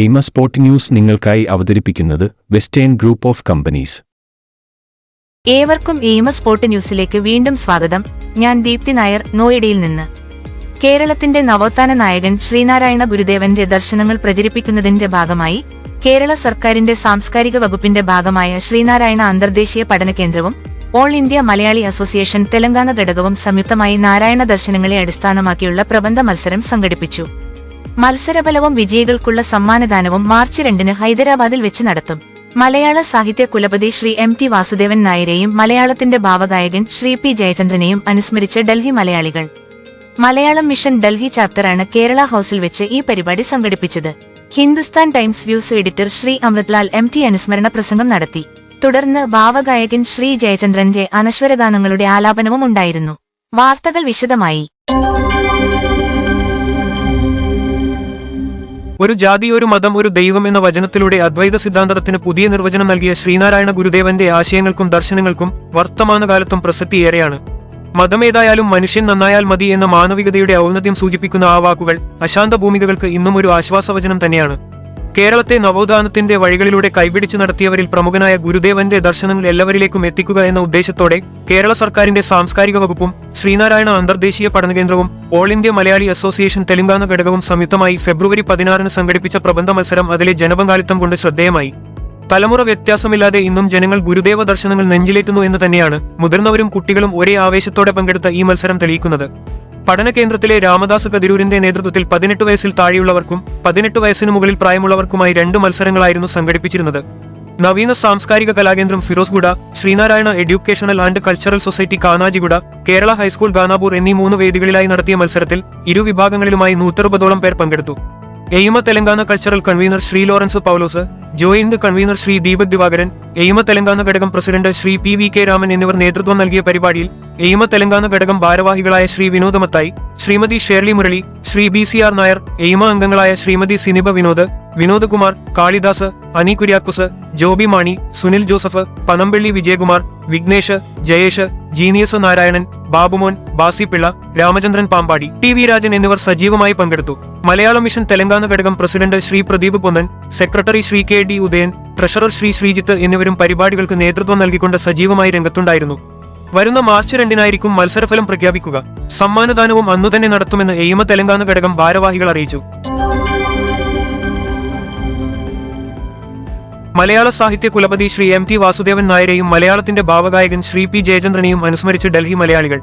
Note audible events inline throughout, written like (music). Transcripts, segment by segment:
ഹെയ്മ sport news നിങ്ങൾക്കായി അവതരിപ്പിക്കുന്നത് western group of companies. ഏവർക്കും എയിമ സ്പോർട്ട് ന്യൂസിലേക്ക് വീണ്ടും സ്വാഗതം. ഞാൻ ദീപ്തി നായർ നോയിഡയിൽ നിന്ന്. കേരളത്തിന്റെ നവോത്ഥാന നായകൻ ശ്രീനാരായണ ഗുരുദേവന്റെ ദർശനങ്ങൾ പ്രചരിപ്പിക്കുന്നതിന്റെ ഭാഗമായി കേരള സർക്കാരിന്റെ സാംസ്കാരിക വകുപ്പിന്റെ ഭാഗമായ ശ്രീനാരായണ അന്തർദേശീയ പഠന കേന്ദ്രവും all India Malayali association Telangana ഘടകവും സംയുക്തമായി നാരായണ ദർശനങ്ങളെ അടിസ്ഥാനമാക്കിയുള്ള പ്രബന്ധ മത്സരം സംഘടിപ്പിച്ചു. മത്സരഫലവും വിജയികൾക്കുള്ള സമ്മാനദാനവും മാർച്ച് രണ്ടിന് ഹൈദരാബാദിൽ വെച്ച് നടത്തും. മലയാള സാഹിത്യ കുലപതി ശ്രീ എം ടി വാസുദേവൻ നായരെയും മലയാളത്തിന്റെ ഭാവഗായകൻ ശ്രീ പി ജയചന്ദ്രനെയും അനുസ്മരിച്ച ഡൽഹി മലയാളികൾ. മലയാളം മിഷൻ ഡൽഹി ചാപ്റ്ററാണ് കേരള ഹൌസിൽ വെച്ച് ഈ പരിപാടി സംഘടിപ്പിച്ചത്. Hindustan Times views editor Sri Amritlal M T അനുസ്മരണ പ്രസംഗം നടത്തി. തുടർന്ന് ഭാവഗായകൻ ശ്രീ ജയചന്ദ്രന്റെ അനശ്വരഗാനങ്ങളുടെ ആലാപനവും ഉണ്ടായിരുന്നു. വാർത്തകൾ വിശദമായി. ഒരു ജാതി ഒരു മതം ഒരു ദൈവം എന്ന വചനത്തിലൂടെ അദ്വൈത സിദ്ധാന്തത്തിന് പുതിയ നിർവചനം നൽകിയ ശ്രീനാരായണ ഗുരുദേവന്റെ ആശയങ്ങൾക്കും ദർശനങ്ങൾക്കും വർത്തമാനകാലത്തും പ്രസക്തിയേറെയാണ് മതമേതായാലും മനുഷ്യൻ നന്നായാൽ മതി എന്ന മാനവികതയുടെ ഔന്നത്യം സൂചിപ്പിക്കുന്ന ആ വാക്കുകൾ അശാന്ത ഭൂമികകൾക്ക് ഇന്നും ഒരു ആശ്വാസവചനം തന്നെയാണ്. കേരളത്തെ നവോത്ഥാനത്തിന്റെ വഴികളിലൂടെ കൈപിടിച്ചു നടത്തിയവരിൽ പ്രമുഖനായ ഗുരുദേവന്റെ ദർശനങ്ങൾ എല്ലാവരിലേക്കും എത്തിക്കുക എന്ന ഉദ്ദേശത്തോടെ കേരള സർക്കാരിന്റെ സാംസ്കാരിക വകുപ്പും ശ്രീനാരായണ അന്തർദേശീയ പഠനകേന്ദ്രവും all India Malayali association Telangana ഘടകവും സംയുക്തമായി ഫെബ്രുവരി പതിനാറിന് സംഘടിപ്പിച്ച പ്രബന്ധ മത്സരം അതിലെ ജനപങ്കാളിത്തം കൊണ്ട് ശ്രദ്ധേയമായി. തലമുറ വ്യത്യാസമില്ലാതെ ഇന്നും ജനങ്ങൾ ഗുരുദേവ ദർശനങ്ങൾ നെഞ്ചിലേറ്റുന്നു എന്ന് തന്നെയാണ് മുതിർന്നവരും കുട്ടികളും ഒരേ ആവേശത്തോടെ പങ്കെടുത്ത ഈ മത്സരം തെളിയിക്കുന്നത്. പഠന കേന്ദ്രത്തിലെ രാമദാസ് കതിരൂരിന്റെ നേതൃത്വത്തിൽ പതിനെട്ട് വയസ്സിൽ താഴെയുള്ളവർക്കും പതിനെട്ട് വയസ്സിനു മുകളിൽ പ്രായമുള്ളവർക്കുമായി രണ്ട് മത്സരങ്ങളായിരുന്നു സംഘടിപ്പിച്ചിരുന്നത്. നവീന സാംസ്കാരിക കലാകേന്ദ്രം Ferozguda Sreenarayana educational and cultural society Kanajiguda Kerala high school Ganapur എന്നീ മൂന്ന് വേദികളിലായി നടത്തിയ മത്സരത്തിൽ ഇരു വിഭാഗങ്ങളിലുമായി നൂറ്ററുപതോളം പേർ പങ്കെടുത്തു. AIMA Telangana cultural convener Sri Lawrence Paulose joint convener Sri Deepak Divakaran AIMA Telangana ഘടകം president Sri P V K Raman എന്നിവർ നേതൃത്വം നൽകിയ പരിപാടിയിൽ എയിമ തെലങ്കാന ഘടകം ഭാരവാഹികളായ Sri Vinod Mathai Srimathi Shirley Murali Sri B C R Nair AIMA അംഗങ്ങളായ Srimathi Siniba Vinod Vinod Kumar Kalidas Ani Kuriakose Joby Mani Sunil Joseph Panampilly Vijayakumar Vignesh Jayesh genius Narayanan Babumon Basippilla Ramachandran Pampady T V Rajan എന്നിവർ സജീവമായി പങ്കെടുത്തു. മലയാളം മിഷൻ തെലങ്കാന ഘടകം president Sri Pradeep Ponnan secretary Sri K D Udayan treasurer Sri Sreejith എന്നിവരും പരിപാടികൾക്ക് നേതൃത്വം നൽകിക്കൊണ്ട് സജീവമായി രംഗത്തുണ്ടായിരുന്നു. വരുന്ന മാർച്ച് രണ്ടിനായിരിക്കും മത്സരഫലം പ്രഖ്യാപിക്കുക. സമ്മാനദാനവും അന്നുതന്നെ നടത്തുമെന്ന് എയിമ തെലങ്കാന ഘടകം ഭാരവാഹികൾ അറിയിച്ചു. മലയാള സാഹിത്യ കുലപതി ശ്രീ എം ടി വാസുദേവൻ നായരെയും മലയാളത്തിന്റെ ഭാവഗായകൻ ശ്രീ പി ജയചന്ദ്രനെയും അനുസ്മരിച്ച് ഡൽഹി മലയാളികൾ.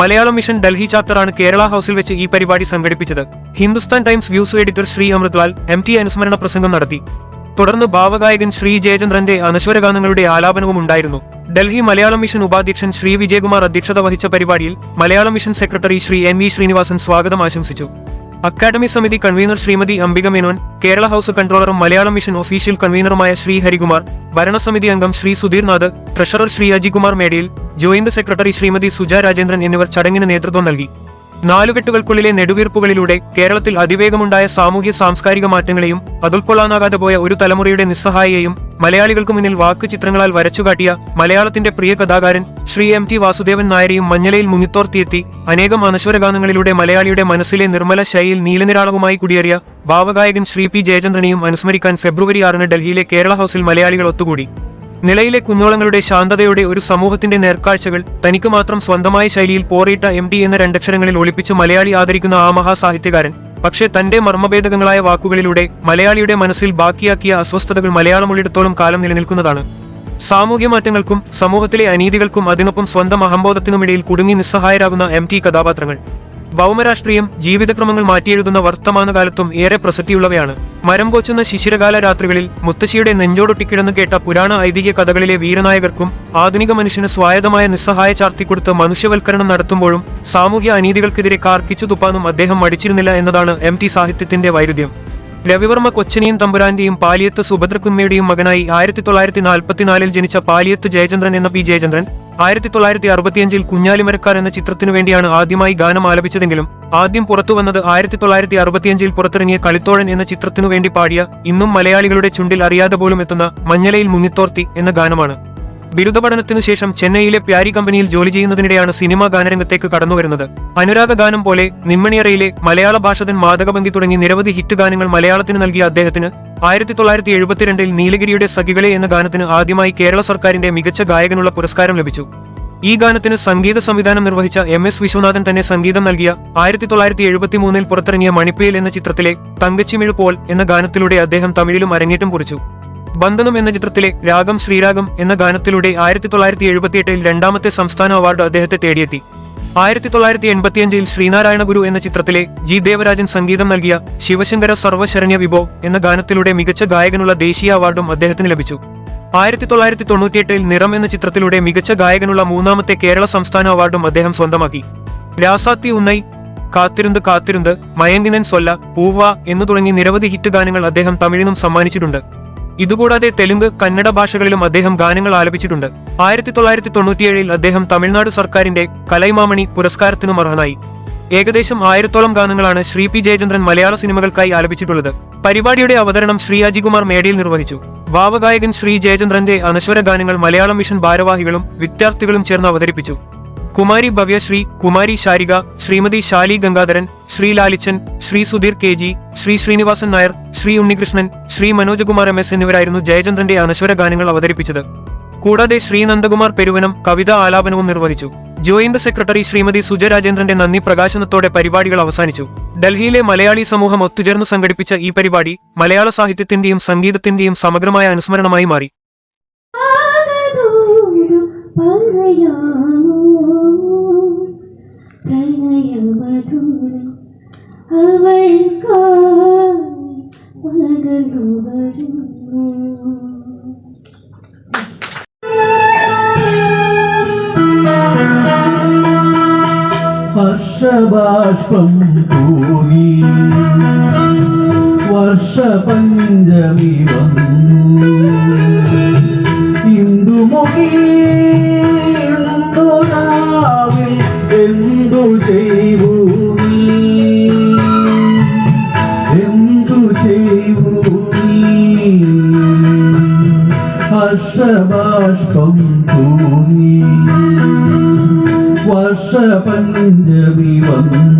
മലയാളം മിഷൻ ഡൽഹി ചാപ്റ്ററാണ് കേരള ഹൌസിൽ വെച്ച് ഈ പരിപാടി സംഘടിപ്പിച്ചത്. Hindustan Times views editor Sri Amritlal M T അനുസ്മരണ പ്രസംഗം നടത്തി. തുടർന്ന് ഭാവഗായകൻ ശ്രീ ജയചന്ദ്രന്റെ അനശ്വരഗാനങ്ങളുടെ ആലാപനവും ഉണ്ടായിരുന്നു. ഡൽഹി മലയാളം മിഷൻ ഉപാധ്യക്ഷൻ ശ്രീ വിജയകുമാർ അധ്യക്ഷത വഹിച്ച പരിപാടിയിൽ Malayalam mission secretary Sri M V Srinivasan സ്വാഗതം ആശംസിച്ചു. അക്കാദമി സമിതി കൺവീനർ ശ്രീമതി അംബിക മേനോൻ കേരള ഹൌസ് കൺട്രോളറും മലയാളം മിഷൻ ഒഫീഷ്യൽ കൺവീനറുമായ ശ്രീ ഹരികുമാർ ഭരണസമിതി അംഗം Sri Sudheernath treasurer Sri Ajikumar Medayil joint secretary Srimathi Suja Rajendran എന്നിവർ ചടങ്ങിന് നേതൃത്വം നൽകി. നാലുകെട്ടുകൾക്കുള്ളിലെ നെടുവീർപ്പുകളിലൂടെ കേരളത്തിൽ അതിവേഗമുണ്ടായ സാമൂഹ്യ സാംസ്കാരിക മാറ്റങ്ങളെയും അതുൾക്കൊള്ളാനാകാതെ പോയ ഒരു തലമുറയുടെ നിസ്സഹായയെയും മലയാളികൾക്ക് മുന്നിൽ വാക്ക് ചിത്രങ്ങളാൽ വരച്ചുകാട്ടിയ മലയാളത്തിന്റെ പ്രിയ കഥാകാരൻ ശ്രീ എം ടി വാസുദേവൻ നായരെയും മഞ്ഞലയിൽ മുങ്ങിത്തോർത്തിയെത്തി അനേകം അനശ്വരഗാനങ്ങളിലൂടെ മലയാളിയുടെ മനസ്സിലെ നിർമ്മല ശൈലിയിൽ നീലനിരാളവുമായി കുടിയേറിയ ഭാവഗായകൻ ശ്രീ പി ജയചന്ദ്രനെയും അനുസ്മരിക്കാൻ ഫെബ്രുവരി ആറിന് ഡൽഹിയിലെ കേരള ഹൌസിൽ മലയാളികൾ ഒത്തുകൂടി. നിലയിലെ കുന്നോളങ്ങളുടെ ശാന്തതയുടെ ഒരു സമൂഹത്തിന്റെ നേർക്കാഴ്ചകൾ തനിക്ക് മാത്രം സ്വന്തമായ ശൈലിയിൽ പോറിയിട്ട എം ഡി എന്ന രണ്ടക്ഷരങ്ങളിൽ ഒളിപ്പിച്ച് മലയാളി ആദരിക്കുന്ന ആ മഹാസാഹിത്യകാരൻ. പക്ഷേ തന്റെ മർമ്മഭേദങ്ങളായ വാക്കുകളിലൂടെ മലയാളിയുടെ മനസ്സിൽ ബാക്കിയാക്കിയ അസ്വസ്ഥതകൾ മലയാളമുള്ളിടത്തോളം കാലം നിലനിൽക്കുന്നതാണ്. സാമൂഹ്യ മാറ്റങ്ങൾക്കും സമൂഹത്തിലെ അനീതികൾക്കും അതിനൊപ്പം സ്വന്തം അഹംബോധത്തിനുമിടയിൽ കുടുങ്ങി നിസ്സഹായരാകുന്ന എം ടി കഥാപാത്രങ്ങൾ. ഭൗമരാഷ്ട്രീയം ജീവിതക്രമങ്ങൾ മാറ്റിയെഴുതുന്ന വർത്തമാനകാലത്തും ഏറെ പ്രസക്തിയുള്ളവയാണ്. മരം കോച്ചുന്ന ശിശിരകാല രാത്രികളിൽ മുത്തശ്ശിയുടെ നെഞ്ചോടൊട്ടിക്കിടന്ന് കേട്ട പുരാണ ഐതിഹ്യ കഥകളിലെ വീരനായകർക്കും ആധുനിക മനുഷ്യന് സ്വായത്തമായ നിസ്സഹായ ചാർത്തിക്കൊടുത്ത് മനുഷ്യവൽക്കരണം നടത്തുമ്പോഴും സാമൂഹ്യ അനീതികൾക്കെതിരെ കാർക്കിച്ചു തുപ്പാനും അദ്ദേഹം മടിച്ചിരുന്നില്ല എന്നതാണ് എം ടി സാഹിത്യത്തിന്റെ വൈരുദ്ധ്യം. രവിവർമ്മ കൊച്ചനിയും തമ്പുരാന്റെയും പാലിയത്ത് സുഭദ്രകുമ്മയുടെയും മകനായി ആയിരത്തി തൊള്ളായിരത്തി നാൽപ്പത്തിനാലിൽ ജനിച്ച പാലിയത്ത് ജയചന്ദ്രൻ എന്ന പി. ജയചന്ദ്രൻ ആയിരത്തി തൊള്ളായിരത്തി അറുപത്തിയഞ്ചിൽ കുഞ്ഞാലിമരക്കാർ എന്ന ചിത്രത്തിനു വേണ്ടിയാണ് ആദ്യമായി ഗാനം ആലപിച്ചതെങ്കിലും ആദ്യം പുറത്തുവന്നത് ആയിരത്തി തൊള്ളായിരത്തി അറുപത്തിയഞ്ചിൽ പുറത്തിറങ്ങിയ കളിത്തോഴൻ എന്ന ചിത്രത്തിനു വേണ്ടി പാടിയ ഇന്നും മലയാളികളുടെ ചുണ്ടിൽ അറിയാതെ പോലും എത്തുന്ന മഞ്ഞലയിൽ മുങ്ങിത്തോർത്തി എന്ന ഗാനമാണ്. ബിരുദ പഠനത്തിനു ശേഷം ചെന്നൈയിലെ പ്യാരി കമ്പനിയിൽ ജോലി ചെയ്യുന്നതിനിടെയാണ് സിനിമാ ഗാനരംഗത്തേക്ക് കടന്നുവരുന്നത്. അനുരാഗ ഗാനം പോലെ നിമ്മണിയറയിലെ മലയാള ഭാഷതൻ മാതകഭംഗി തുടങ്ങി നിരവധി ഹിറ്റ് ഗാനങ്ങൾ മലയാളത്തിന് നൽകിയ അദ്ദേഹത്തിന് ആയിരത്തി തൊള്ളായിരത്തി എഴുപത്തിരണ്ടിൽ നീലഗിരിയുടെ സഖികളെ എന്ന ഗാനത്തിന് ആദ്യമായി കേരള സർക്കാരിന്റെ മികച്ച ഗായകനുള്ള പുരസ്കാരം ലഭിച്ചു. ഈ ഗാനത്തിന് സംഗീത സംവിധാനം നിർവഹിച്ച എം എസ് വിശ്വനാഥൻ തന്നെ സംഗീതം നൽകിയ ആയിരത്തി തൊള്ളായിരത്തി എഴുപത്തിമൂന്നിൽ പുറത്തിറങ്ങിയ മണിപ്പേൽ എന്ന ചിത്രത്തിലെ തങ്കച്ചിമിഴ് പോൽ എന്ന ഗാനത്തിലൂടെ അദ്ദേഹം തമിഴിലും അരങ്ങേറ്റം കുറിച്ചു. ബന്ധനം എന്ന ചിത്രത്തിലെ രാഗം ശ്രീരാഗം എന്ന ഗാനത്തിലൂടെ ആയിരത്തി തൊള്ളായിരത്തി എഴുപത്തിയെട്ടിൽ രണ്ടാമത്തെ സംസ്ഥാന അവാർഡ് അദ്ദേഹത്തെ തേടിയെത്തി. ആയിരത്തി തൊള്ളായിരത്തി എൺപത്തിയഞ്ചിൽ ശ്രീനാരായണ ഗുരു എന്ന ചിത്രത്തിലെ ജി ദേവരാജൻ സംഗീതം നൽകിയ ശിവശങ്കര സർവശരണ്യ വിഭോ എന്ന ഗാനത്തിലൂടെ മികച്ച ഗായകനുള്ള ദേശീയ അവാർഡും അദ്ദേഹത്തിന് ലഭിച്ചു. ആയിരത്തി തൊള്ളായിരത്തി തൊണ്ണൂറ്റിയെട്ടിൽ നിറം എന്ന ചിത്രത്തിലൂടെ മികച്ച ഗായകനുള്ള മൂന്നാമത്തെ കേരള സംസ്ഥാന അവാർഡും അദ്ദേഹം സ്വന്തമാക്കി. രാസാത്തി ഉന്നൈ കാത്തിരുന്ന് കാത്തിരുന്ന് മയങ്കിനൻ സൊല്ല പൂവ എന്നു തുടങ്ങി നിരവധി ഹിറ്റ് ഗാനങ്ങൾ അദ്ദേഹം തമിഴിനും സമ്മാനിച്ചിട്ടുണ്ട്. ഇതുകൂടാതെ തെലുങ്ക് കന്നഡ ഭാഷകളിലും അദ്ദേഹം ഗാനങ്ങൾ ആലപിച്ചിട്ടുണ്ട്. ആയിരത്തി തൊള്ളായിരത്തി തൊണ്ണൂറ്റിയേഴിൽ അദ്ദേഹം തമിഴ്നാട് സർക്കാരിന്റെ കലൈമാമണി പുരസ്കാരത്തിനും അർഹനായി. ഏകദേശം ആയിരത്തോളം ഗാനങ്ങളാണ് ശ്രീ പി ജയചന്ദ്രൻ മലയാള സിനിമകൾക്കായി ആലപിച്ചിട്ടുള്ളത്. പരിപാടിയുടെ അവതരണം ശ്രീ അജികുമാർ മേടയിൽ നിർവഹിച്ചു. ഭാവഗായകൻ ശ്രീ ജയചന്ദ്രന്റെ അനശ്വര ഗാനങ്ങൾ മലയാളം മിഷൻ ഭാരവാഹികളും വിദ്യാർത്ഥികളും ചേർന്ന് അവതരിപ്പിച്ചു. Kumari Bhavyasree Kumari Sarika Srimathi Shali Gangadharan Sri Lalichan Sri Sudheer K G Sri Srinivasan Nair Sri Unnikrishnan Sri Manojakumar M S എന്നിവരായിരുന്നു ജയചന്ദ്രന്റെ അനശ്വര ഗാനങ്ങൾ അവതരിപ്പിച്ചത്. കൂടാതെ ശ്രീ നന്ദകുമാർ പെരുവനം കവിത ആലാപനവും നിർവഹിച്ചു. ജോയിന്റ് സെക്രട്ടറി ശ്രീമതി സുജരാജേന്ദ്രന്റെ നന്ദി പ്രകാശനത്തോടെ പരിപാടികൾ അവസാനിച്ചു. ഡൽഹിയിലെ മലയാളി സമൂഹം ഒത്തുചേർന്ന് സംഘടിപ്പിച്ച ഈ പരിപാടി മലയാള സാഹിത്യത്തിന്റെയും സംഗീതത്തിന്റെയും സമഗ്രമായ അനുസ്മരണമായി മാറി. പ്രണയമധുരം അവൾക്കായി പകർന്നു വരുന്നു. ഹർഷബാഷ്പം പോയി വർഷപഞ്ചമി വന്നു. ഇന്ദുമുഖി ഹർഷബാഷ്പം പൂകി വർഷപഞ്ചമി വന്നു.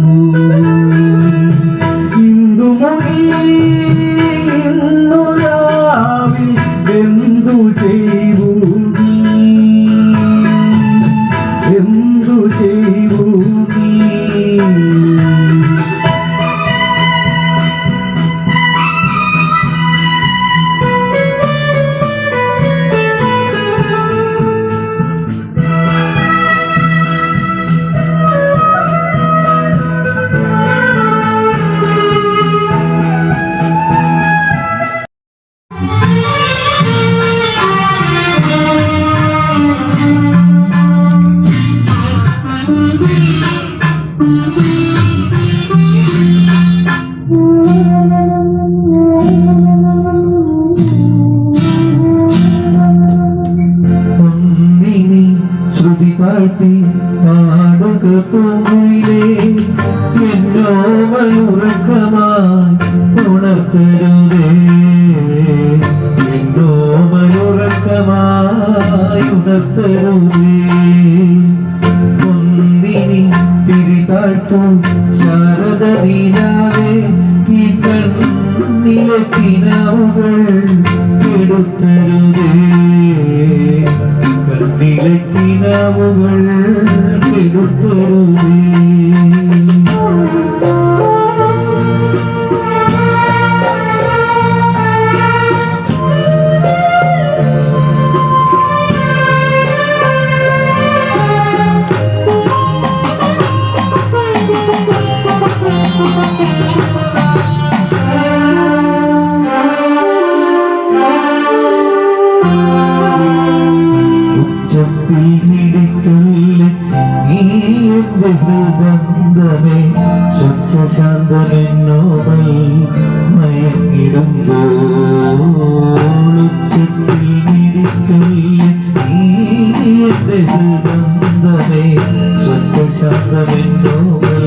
സ്വച്ഛ ശാന്തമെന്നോമൽ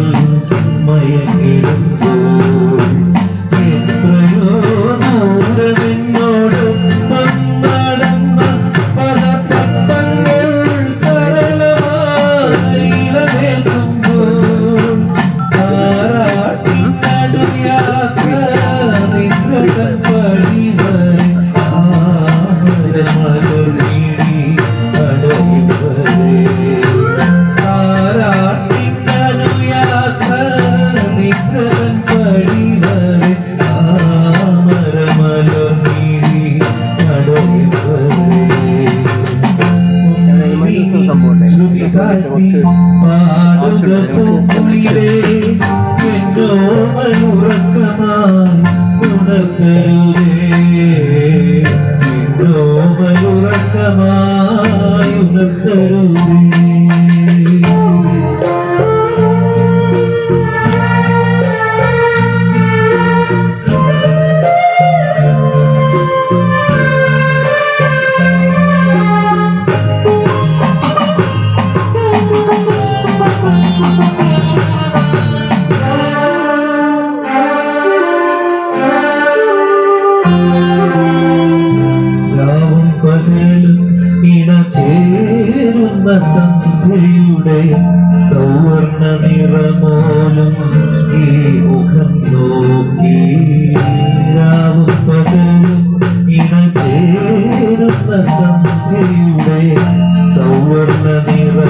മയങ്ങിടുമ്പോൾ Thank. (laughs)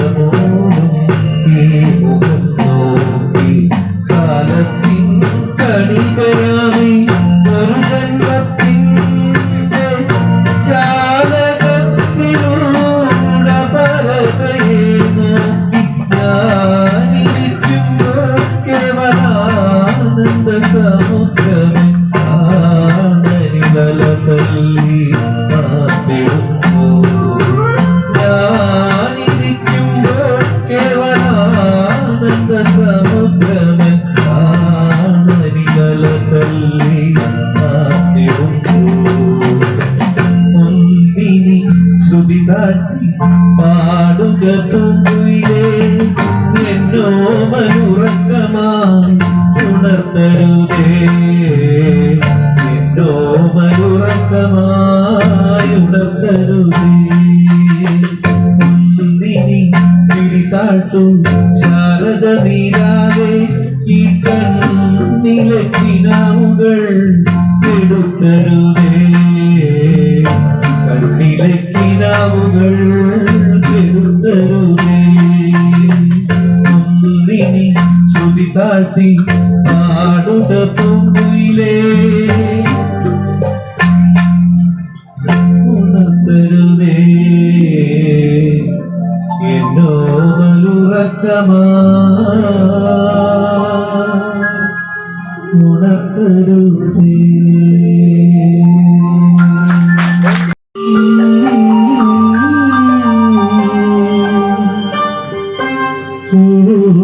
amor. தல தள்ளி മഞ്ഞിലയിൽ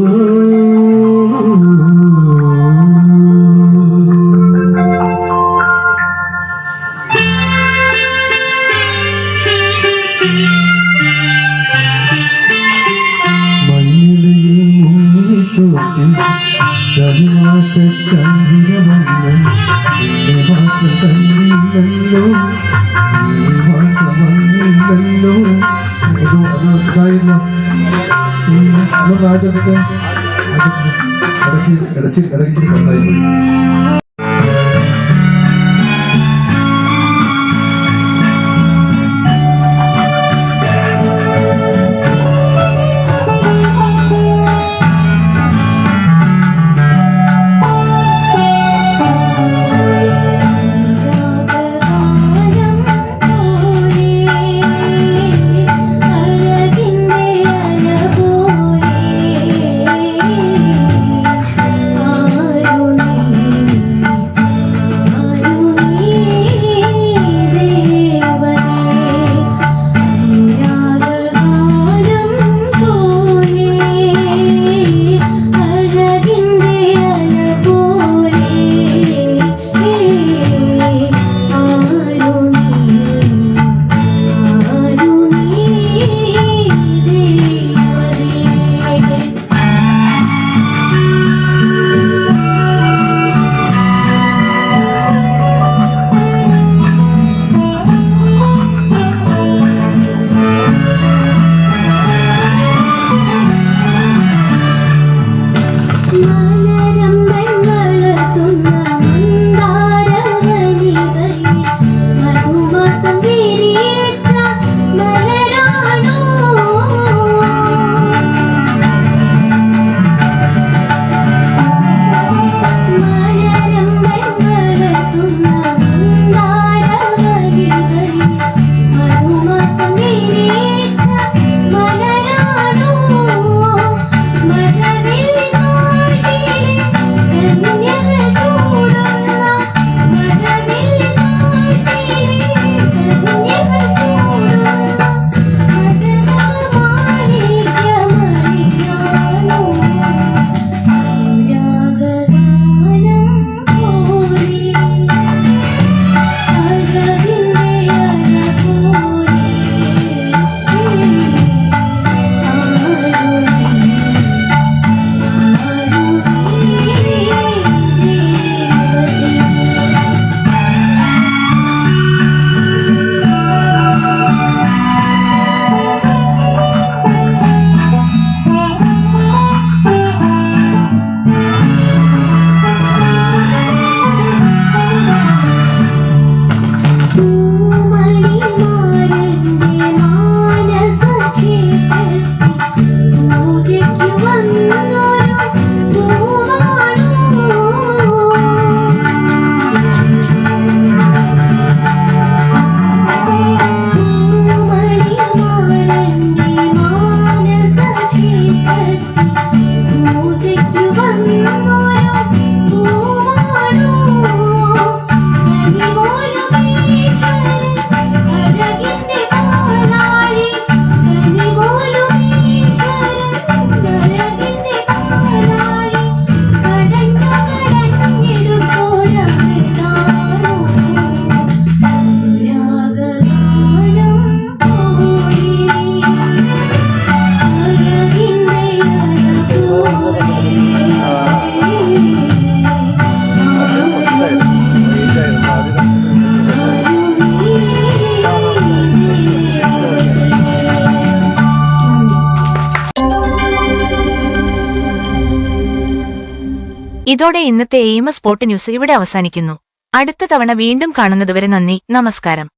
ഇതോടെ ഇന്നത്തെ എയിമ സ്പോട്ട് ന്യൂസ് ഇവിടെ അവസാനിക്കുന്നു. അടുത്ത തവണ വീണ്ടും കാണുന്നതുവരെ നന്ദി. നമസ്കാരം.